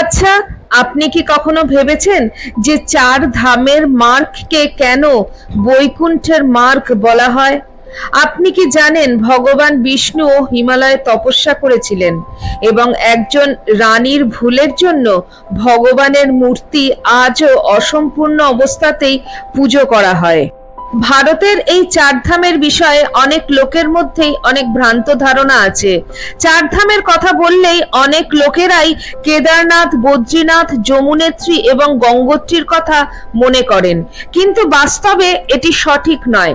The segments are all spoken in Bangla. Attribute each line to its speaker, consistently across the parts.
Speaker 1: আচ্ছা আপনি কি কখনো ভেবেছেন যে চার ধামের মার্গকে কেন বৈকুণ্ঠের মার্গ বলা হয়? আপনি কি জানেন ভগবান বিষ্ণু হিমালয়ে তপস্যা করেছিলেন এবং একজন রানীর ভুলের জন্য ভগবানের মূর্তি আজও অসম্পূর্ণ অবস্থাতেই পুজো করা হয়? ভারতের এই চারধামের বিষয়ে অনেক লোকের মধ্যেই অনেক ভ্রান্ত ধারণা আছে। চারধামের কথা বললেই অনেক লোকেরাই কেদারনাথ, বদ্রীনাথ, যমুনেত্রী এবং গঙ্গোত্রীর কথা মনে করেন। কিন্তু বাস্তবে এটি সঠিক নয়।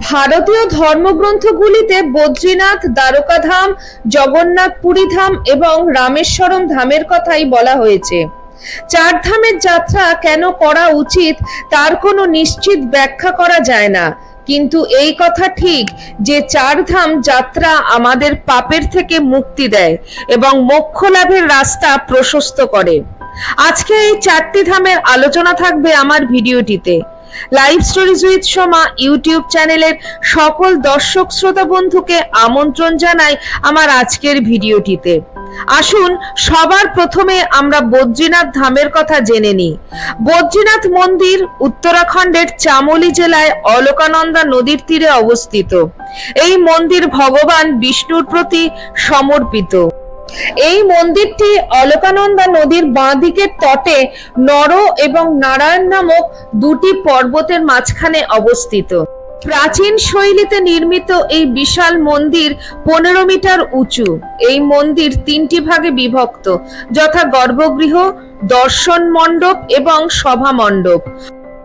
Speaker 1: ভারতীয় ধর্মগ্রন্থগুলিতে বদ্রীনাথ, দ্বারকাধাম জগন্নাথ পুরী ধাম এবং রামেশ্বরম ধামের কথাই বলা হয়েছে। চার ধামের যাত্রা কেন করা উচিত তার কোনো নিশ্চিত ব্যাখ্যা করা যায় না। কিন্তু এই কথা ঠিক যে চার ধাম যাত্রা আমাদের পাপের থেকে মুক্তি দেয় এবং মোক্ষ লাভের রাস্তা প্রশস্ত করে। আজকে এই চারটি ধামের আলোচনা থাকবে আমার ভিডিওটিতে। Live stories with Soma YouTube চ্যানেলের সকল দর্শক শ্রোতা বন্ধুকে আমন্ত্রণ জানাই আমার আজকের ভিডিওটিতে। আসুন, সবার প্রথমে আমরা বদ্রীনাথ ধামের কথা জেনে নিই। বদ্রীনাথ মন্দির উত্তরাখণ্ডের চামোলি জেলায় অলকানন্দা নদীর তীরে অবস্থিত। এই মন্দির ভগবান বিষ্ণুর প্রতি সমর্পিত। এই মন্দিরটি অলকানন্দা নদীর বাঁ দিকের তটে নর এবং নারায়ণ নামক দুটি পর্বতের মাঝখানে অবস্থিত। প্রাচীন শৈলীতে নির্মিত এই বিশাল মন্দির পনেরো মিটার উঁচু। এই মন্দির তিনটি ভাগে বিভক্ত, যথা গর্ভগৃহ, দর্শন মণ্ডপ এবং সভা মণ্ডপ।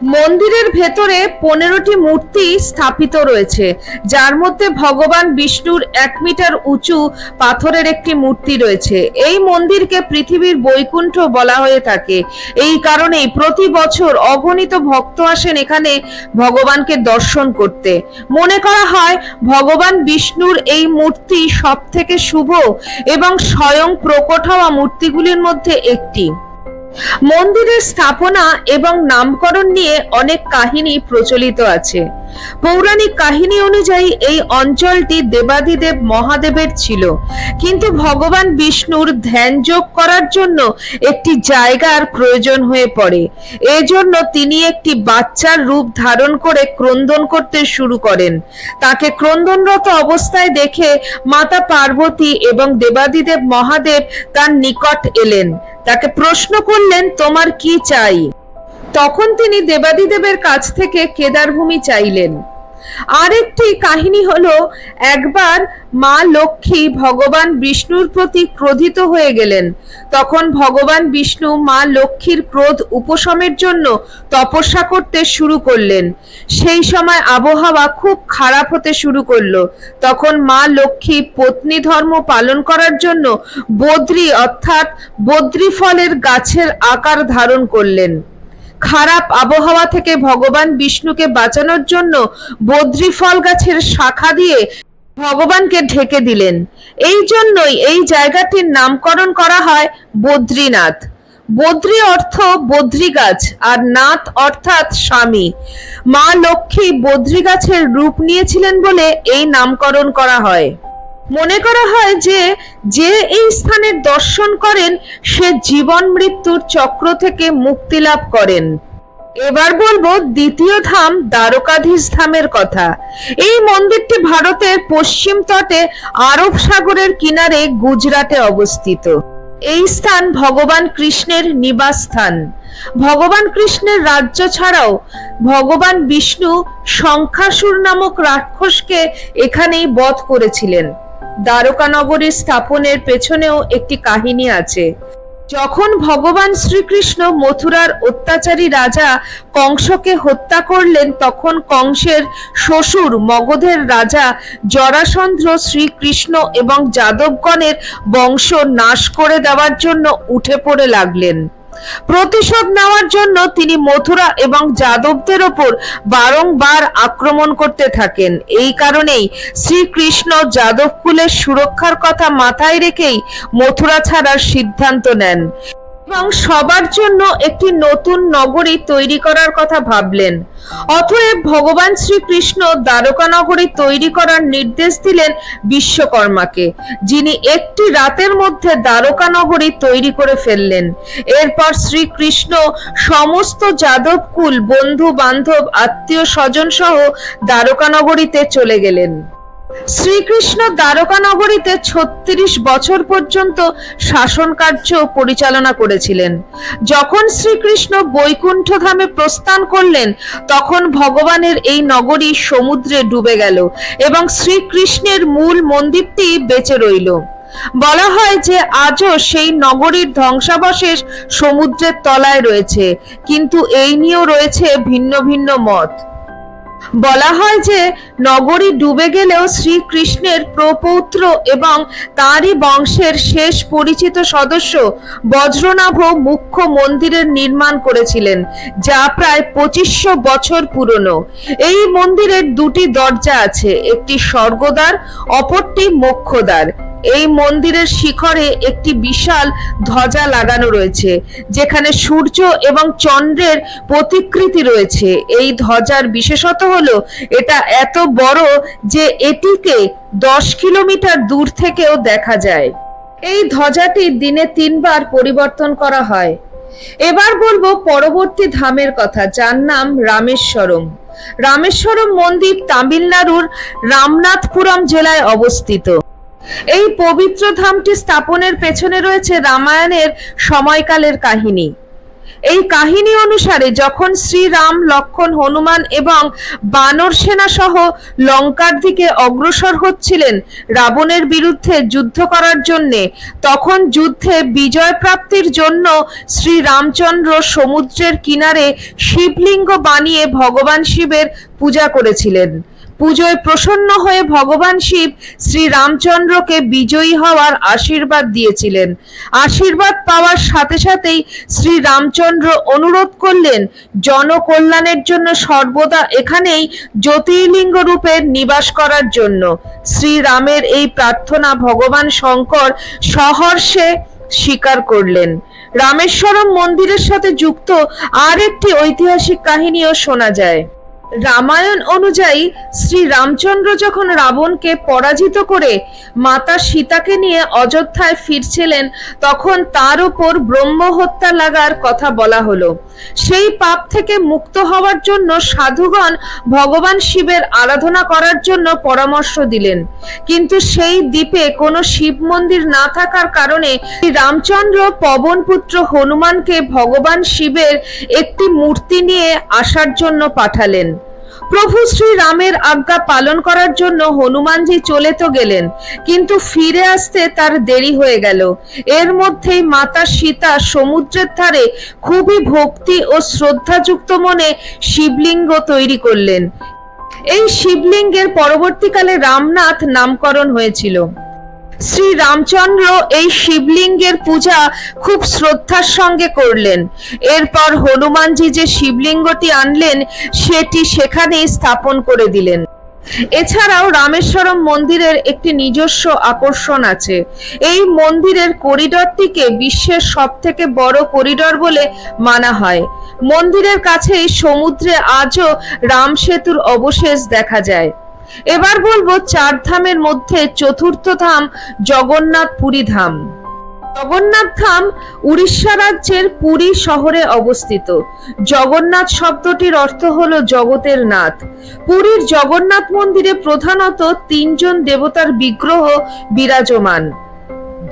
Speaker 1: মন্দিরের ভেতরে পনেরোটি মূর্তি স্থাপিত রয়েছে। যার মধ্যে ভগবান বিষ্ণুর এক মিটার উঁচু পাথরের একটি মূর্তি রয়েছে। এই মন্দিরকে পৃথিবীর বৈকুণ্ঠ বলা হয়ে থাকে। এই কারণেই প্রতি বছর অগণিত ভক্ত আসেন এখানে ভগবানকে দর্শন করতে। মনে করা হয়, ভগবান বিষ্ণুর এই মূর্তি সব থেকে শুভ এবং স্বয়ং প্রকট হওয়া মূর্তিগুলির মধ্যে একটি। মন্দিরের স্থাপনা এবং নামকরণ নিয়ে অনেক কাহিনী প্রচলিত আছে। পৌরাণিক কাহিনী অনুযায়ী এই অঞ্চলটি দেবাদিদেব মহাদেবের ছিল। কিন্তু ভগবান বিষ্ণুর ধ্যান যোগ করার জন্য একটি জায়গার প্রয়োজন হয়ে পড়ে। এজন্য তিনি একটি বাচ্চার রূপ ধারণ করে ক্রন্দন করতে শুরু করেন। তাকে ক্রন্দনরত অবস্থায় দেখে মাতা পার্বতী এবং দেবাদিদেব মহাদেব তার নিকট এলেন। তাকে প্রশ্ন করলেন তোমার কি চাই? তখন তিনি দেবাদিদেবের কাছ থেকে কেদারভূমি চাইলেন। আরেকটি কাহিনী হলো, একবার মা লক্ষ্মী ভগবান বিষ্ণুর প্রতি ক্রোধিত হয়ে গেলেন। তখন ভগবান বিষ্ণু মা লক্ষ্মীর ক্রোধ উপশমের জন্য তপস্যা করতে শুরু করলেন। সেই সময় আবহাওয়া খুব খারাপ হতে শুরু করল। তখন মা লক্ষ্মী পত্নী ধর্ম পালন করার জন্য বদ্রি অর্থাৎ বদ্রি ফলের গাছের আকার ধারণ করলেন। খারাপ আবহাওয়া থেকে ভগবান বিষ্ণুকে বাঁচানোর জন্য বদ্রি ফল গাছের শাখা দিয়ে ভগবানকে ঢেকে দিলেন। এই জন্যই এই জায়গাটির নামকরণ করা হয় বদ্রীনাথ। বদ্রী অর্থ বদ্রী গাছ আর নাথ অর্থাৎ স্বামী। মা লক্ষ্মী বদ্রী গাছের রূপ নিয়েছিলেন বলে এই নামকরণ করা হয়। মনে করা হয় যে যে এই স্থানের দর্শন করেন, সে জীবন মৃত্যুর চক্র থেকে মুক্তি লাভ করেন। এবার বলব দ্বিতীয় ধাম দ্বারকাধীশ ধামের কথা। এই মন্দিরটি ভারতের পশ্চিম তটে আরব সাগরের কিনারে গুজরাটে অবস্থিত। এই স্থান ভগবান কৃষ্ণের নিবাস স্থান। ভগবান কৃষ্ণের রাজ্য ছাড়াও ভগবান বিষ্ণু শঙ্খাসুর নামক রাক্ষসকে এখানেই বধ করেছিলেন। দ্বারকা নগরীর স্থাপনের পেছনেও একটি কাহিনী আছে। যখন ভগবান শ্রীকৃষ্ণ মথুরার অত্যাচারী রাজা কংসকে হত্যা করলেন, তখন কংসের শ্বশুর মগধের রাজা জরাসন্ধ শ্রীকৃষ্ণ এবং যাদবগণের বংশ নাশ করে দেওয়ার জন্য উঠে পড়ে লাগলেন। প্রতিশোধ নেওয়ার জন্য তিনি মথুরা এবং যাদবদের ওপর বারংবার আক্রমণ করতে থাকেন। এই কারণেই শ্রীকৃষ্ণ যাদবকুলের সুরক্ষার কথা মাথায় রেখেই মথুরা ছাড়ার সিদ্ধান্ত নেন। এবং সবার জন্য একটি নতুন নগরী তৈরি করার কথা ভাবলেন। অতএব ভগবান শ্রীকৃষ্ণ দ্বারকা নগরী তৈরি করার নির্দেশ দিলেন বিশ্বকর্মাকে, যিনি একটি রাতের মধ্যে দ্বারকা নগরী তৈরি করে ফেললেন। এরপর শ্রীকৃষ্ণ সমস্ত যাদবকুল বন্ধু বান্ধব আত্মীয় স্বজন সহ দ্বারকা নগরীতে চলে গেলেন। শ্রীকৃষ্ণ দ্বারকা নগরীতে ছত্রিশ বছর পর্যন্ত শাসন কার্য পরিচালনা করেছিলেন। যখন শ্রীকৃষ্ণ বৈকুণ্ঠ ধামে প্রস্থান করলেন, তখন ভগবানের এই নগরী সমুদ্রে ডুবে গেল এবং শ্রীকৃষ্ণের মূল মন্দিরটি বেঁচে রইল। বলা হয় যে আজও সেই নগরীর ধ্বংসাবশেষ সমুদ্রের তলায় রয়েছে, কিন্তু এই নিয়েও রয়েছে ভিন্ন ভিন্ন মত। বলা হয় যে নগরী ডুবে গেলেও শ্রীকৃষ্ণের প্রপৌত্র এবং তারই বংশের শেষ পরিচিত সদস্য বজ্রনাভ মুখ্য মন্দিরের নির্মাণ করেছিলেন, যা প্রায় পঁচিশশো বছর পুরনো। এই মন্দিরের দুটি দরজা আছে, একটি স্বর্গদ্বার, অপরটি মোক্ষদ্বার। এই মন্দিরের শিখরে একটি বিশাল ধ্বজা লাগানো রয়েছে, যেখানে সূর্য এবং চন্দ্রের প্রতিকৃতি রয়েছে। এই ধ্বজার বিশেষত হলো, এটা এত বড় যে এটিকে দশ কিলোমিটার দূর থেকেও দেখা যায়। এই ধ্বজাটি দিনে তিনবার পরিবর্তন করা হয়। এবার বলব পরবর্তী ধামের কথা, যার নাম রামেশ্বরম। রামেশ্বরম মন্দির তামিলনাড়ুর রামনাথপুরম জেলায় অবস্থিত। এই পবিত্র ধামটি স্থাপনের পেছনে রয়েছে রামায়ণের সময়কালের কাহিনী। এই কাহিনী অনুসারে যখন শ্রীরাম, লক্ষণ, হনুমান এবং বানর সেনা সহ লঙ্কার দিকে অগ্রসর হচ্ছিলেন রাবণের বিরুদ্ধে যুদ্ধ করার জন্যে, তখন যুদ্ধে বিজয় প্রাপ্তির জন্য শ্রী রামচন্দ্র সমুদ্রের কিনারে শিবলিঙ্গ বানিয়ে ভগবান শিবের পূজা করেছিলেন। পুজোয় প্রসন্ন হয়ে ভগবান শিব শ্রী রামচন্দ্রকে বিজয়ী হওয়ার আশীর্বাদ দিয়েছিলেন। আশীর্বাদ পাওয়ার সাথে সাথেই শ্রী রামচন্দ্র অনুরোধ করলেন, জনকল্যাণের জন্য সর্বদা এখানেই জ্যোতির্লিঙ্গ রূপে নিবাস করার জন্য। শ্রীরামের এই প্রার্থনা ভগবান শঙ্কর সহর্ষে স্বীকার করলেন। রামেশ্বরম মন্দিরের সাথে যুক্ত আর একটি ঐতিহাসিক কাহিনীও শোনা যায়। রামায়ণ অনুযায়ী শ্রী রামচন্দ্র যখন রাবণকে পরাজিত করে মাতা সীতাকে নিয়ে অযোধ্যায় ফিরছিলেন, তখন তার উপর ব্রহ্ম হত্যা লাগার কথা বলা হলো। সেই পাপ থেকে মুক্ত হওয়ার জন্য সাধুগণ ভগবান শিবের আরাধনা করার জন্য পরামর্শ দিলেন। কিন্তু সেই দ্বীপে কোনো শিব মন্দির না থাকার কারণে রামচন্দ্র পবনপুত্র হনুমানকে ভগবান শিবের একটি মূর্তি নিয়ে আসার জন্য পাঠালেন। প্রভু শ্রী রামের আজ্ঞা পালন করার জন্য হনুমানজি চলে তো গেলেন, কিন্তু ফিরে আসতে তার দেরি হয়ে গেল। এর মধ্যেই মাতা সীতা সমুদ্রের ধারে খুবই ভক্তি ও শ্রদ্ধাযুক্ত মনে শিবলিঙ্গ তৈরি করলেন। এই শিবলিঙ্গের পরবর্তীকালে রামনাথ নামকরণ হয়েছিল। শ্রী রামচন্দ্র এই শিবলিঙ্গের পূজা খুব শ্রদ্ধার সঙ্গে করলেন। এরপর হনুমানজি যে শিবলিঙ্গটি আনলেন, সেটি সেখানেই স্থাপন করে দিলেন। এছাড়াও রামেশ্বরম মন্দিরের একটি নিজস্ব আকর্ষণ আছে। এই মন্দিরের করিডরটিকে বিশ্বের সব থেকে বড় করিডর বলে মানা হয়। মন্দিরের কাছেই সমুদ্রে আজও রাম সেতুর অবশেষ দেখা যায়। এবার বলব চার ধামের মধ্যে চতুর্থ ধাম জগন্নাথ পুরী ধাম। জগন্নাথ ধাম উড়িষ্যা রাজ্যের পুরী শহরে অবস্থিত। জগন্নাথ শব্দটির অর্থ হলো জগতের নাথ। পুরীর জগন্নাথ মন্দিরে প্রধানত তিনজন দেবতার বিগ্রহ বিরাজমান।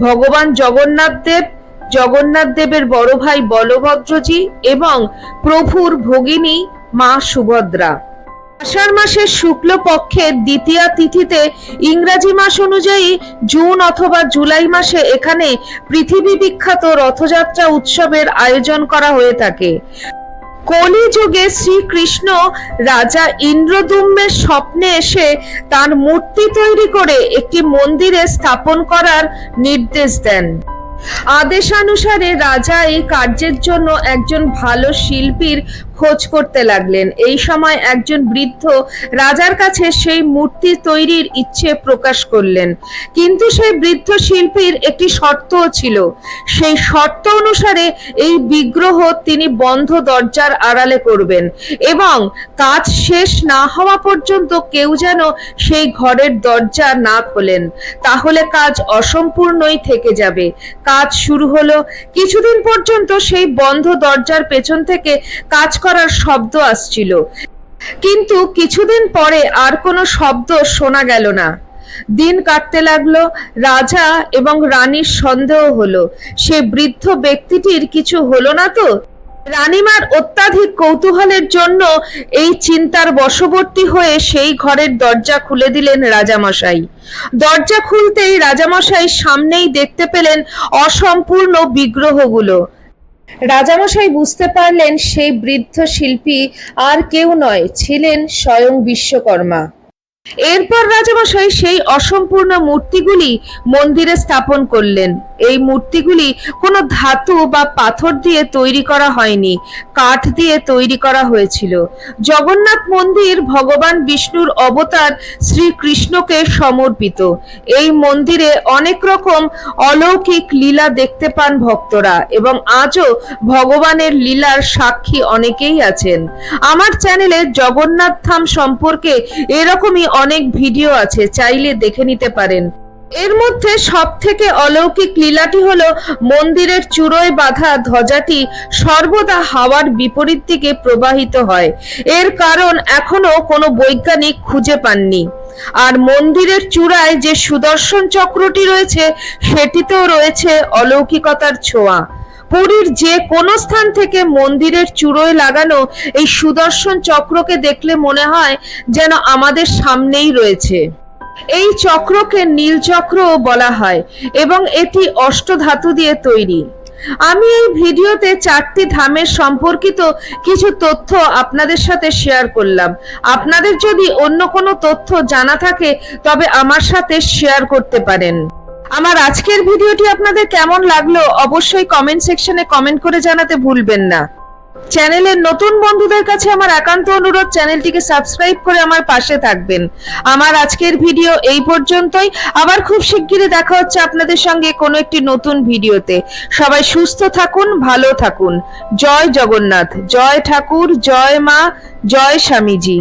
Speaker 1: ভগবান জগন্নাথ দেব, জগন্নাথ দেবের বড় ভাই বলভদ্রজি এবং প্রভুর ভগিনী মা সুভদ্রা। আষাঢ় মাসের শুক্ল পক্ষের দ্বিতীয়া তিথিতে ইংরাজি মাস অনুযায়ী জুন অথবা জুলাই মাসে এখানে পৃথিবী বিখ্যাত রথযাত্রা উৎসবের আয়োজন করা হয়ে থাকে। কলিযুগে শ্রীকৃষ্ণ রাজা ইন্দ্রদুম্নের স্বপ্নে এসে তার মূর্তি তৈরি করে একটি মন্দিরে স্থাপন করার নির্দেশ দেন। আদেশানুসারে রাজা এই কার্যের জন্য একজন ভালো শিল্পীর খোঁজ করতে লাগলেন। এই সময় একজন বৃদ্ধ রাজার কাছে সেই মূর্তি তৈরির ইচ্ছে প্রকাশ করলেন। কিন্তু সেই বৃদ্ধ শিল্পীর একটি শর্তও ছিল। সেই শর্ত অনুসারে এই বিগ্রহ তিনি বন্ধ দরজার আড়ালে করবেন এবং কাজ শেষ না হওয়া পর্যন্ত কেউ যেন সেই ঘরের দরজা না খোলেন। তাহলে কাজ অসম্পূর্ণই থেকে যাবে। কাজ শুরু হলো। কিছুদিন পর্যন্ত সেই বন্ধ দরজার পেছন থেকে কাজ করার শব্দ আসছিল। কিন্তু কিছুদিন পরে আর কোনো শব্দ শোনা গেল না। দিন কাটতে লাগল, রাজা এবং রানীর সন্দেহ হলো। সে বৃদ্ধ ব্যক্তিটির কিছু হলো না তো? রানীমার অত্যাধিক কৌতূহলের জন্য এই চিন্তার বশবর্তী হয়ে সেই ঘরের দরজা খুলে দিলেন রাজামশাই। দরজা খুলতেই রাজামশাই সামনেই দেখতে পেলেন অসম্পূর্ণ বিগ্রহগুলো। রাজামশাই বুঝতে পারলেন সেই বৃদ্ধ শিল্পী আর কেউ নয় ছিলেন স্বয়ং বিশ্বকর্মা। এরপর রাজামশাই সেই অসম্পূর্ণ মূর্তিগুলি মন্দিরে স্থাপন করলেন। এই মূর্তিগুলি কোনো ধাতু বা পাথর দিয়ে তৈরি করা হয়নি, কাঠ দিয়ে তৈরি করা হয়েছিল। জগন্নাথ মন্দির ভগবান বিষ্ণুর অবতার শ্রীকৃষ্ণকে সমর্পিত। এই মন্দিরে অনেক রকম অলৌকিক লীলা দেখতে পান ভক্তরা এবং আজও ভগবানের লীলার সাক্ষী অনেকেই আছেন। আমার চ্যানেলে জগন্নাথ ধাম সম্পর্কে এরকমই অনেক ভিডিও আছে, চাইলে দেখে নিতে পারেন। এর মধ্যে সব থেকে অলৌকিক লীলাটি হল মন্দিরের চূড়োয় বাঁধা ধ্বজাটি সর্বদা হাওয়ার বিপরীত দিকে প্রবাহিত হয়। এর কারণ এখনও কোনো বৈজ্ঞানিক খুঁজে পাননি। আর মন্দিরের চূড়ায় যে সুদর্শন চক্রটি রয়েছে, সেটিতেও রয়েছে অলৌকিকতার ছোঁয়া। পুরীর যে কোনো স্থান থেকে মন্দিরের চূড়োয় লাগানো এই সুদর্শন চক্রকে দেখলে মনে হয় যেন আমাদের সামনেই রয়েছে। এই চক্রকে নীল চক্রও বলা হয় এবং এটি অষ্টধাতু দিয়ে তৈরি। আমি এই ভিডিওতে চারটি ধামের সম্পর্কিত কিছু তথ্য আপনাদের সাথে শেয়ার করলাম। আপনাদের যদি অন্য কোনো তথ্য জানা থাকে, তবে আমার সাথে শেয়ার করতে পারেন। আমার আজকের ভিডিওটি আপনাদের কেমন লাগল অবশ্যই কমেন্ট সেকশনে কমেন্ট করে জানাতে ভুলবেন না। চ্যানেলের নতুন বন্ধুদের কাছে আমার একান্ত অনুরোধ, চ্যানেলটিকে সাবস্ক্রাইব করে আমার পাশে থাকবেন। আমার আজকের ভিডিও এই পর্যন্তই। আবার খুব শিগগিরই দেখা হচ্ছে আপনাদের সঙ্গে কোনো একটি নতুন ভিডিওতে। সবাই সুস্থ থাকুন, ভালো থাকুন। জয় জগন্নাথ, জয় ঠাকুর, জয় মা, জয় স্বামীজি।